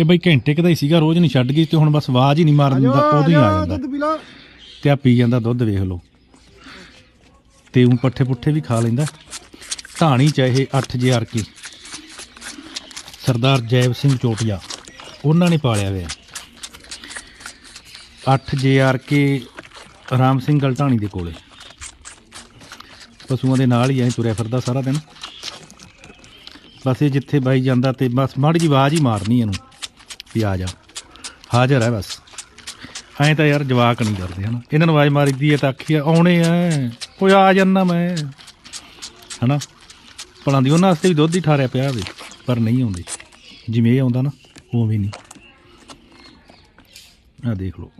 ਇਹ ਬਈ ਘੰਟੇ ਕੁ ਦਾ ਹੀ ਸੀਗਾ ਰੋਜ਼ ਨਹੀਂ ਛੱਡ ਗਈ ਤੇ ਹੁਣ ਬਸ ਆਵਾਜ਼ ਹੀ ਨਹੀਂ ਮਾਰਨ ਦਾ ਉਦੋਂ ਹੀ ਆ ਜਾਂਦਾ। ਦੁੱਧ ਪੀ ਲਾ। ਤੇ ਆ ਪੀ ਜਾਂਦਾ ਦੁੱਧ ਵੇਖ ਲਓ। ਤੇ ਉਹ ਪੱਠੇ ਪੁੱਠੇ ਵੀ ਖਾ ਲੈਂਦਾ। ਢਾਣੀ ਚਾਹੇ 8 ਜੇਆਰ ਕੀ ਸਰਦਾਰ ਜੈਬ ਸਿੰਘ ਚੋਟਿਆ। ਉਹਨਾਂ ਨੇ ਪਾਲਿਆ ਹੋਇਆ। 8 ਜੇਆਰ ਕੇ ਰਾਮ ਸਿੰਘ ਗਲ ਢਾਣੀ ਦੇ ਕੋਲੇ। ਪਸ਼ੂਆਂ ਦੇ ਨਾਲ ਹੀ ਐ ਤੁਰਿਆ ਫਿਰਦਾ ਸਾਰਾ ਦਿਨ। ਬਸ ਇਹ ਜਿੱਥੇ ਬਾਈ ਜਾਂਦਾ ਤੇ ਬਸ ਮਾੜੀ ਜੀ ਆਵਾਜ਼ ਹੀ ਮਾਰਨੀ ਇਹਨੂੰ। ਵੀ ਆ ਜਾ। ਹਾਜ਼ਰ ਹੈ ਬਸ। ਐਂ ਤਾਂ ਯਾਰ ਜਵਾਕ ਨਹੀਂ ਕਰਦੇ, ਹਨਾ? ਇਹਨਾਂ ਨੂੰ ਆਵਾਜ਼ ਮਾਰੀਦੀ ਹੈ ਤਾਂ ਆਖੀ ਆਉਣੇ ਆ ਕੋਈ ਆ ਜਾਂਦਾ ਮੈਂ। ਹਨਾ? ਭਲਾਂ ਦੀ ਉਹਨਾਂ ਵਾਸਤੇ ਵੀ ਦੁੱਧ ਹੀ ਠਾਰਿਆ ਪਿਆ ਹੋਵੇ ਪਰ ਨਹੀਂ ਆਉਂਦੇ। ਜਿਵੇਂ ਇਹ ਆਉਂਦਾ ਨਾ, ਉਵੇਂ ਨਹੀਂ। ਆ ਦੇਖ ਲਓ।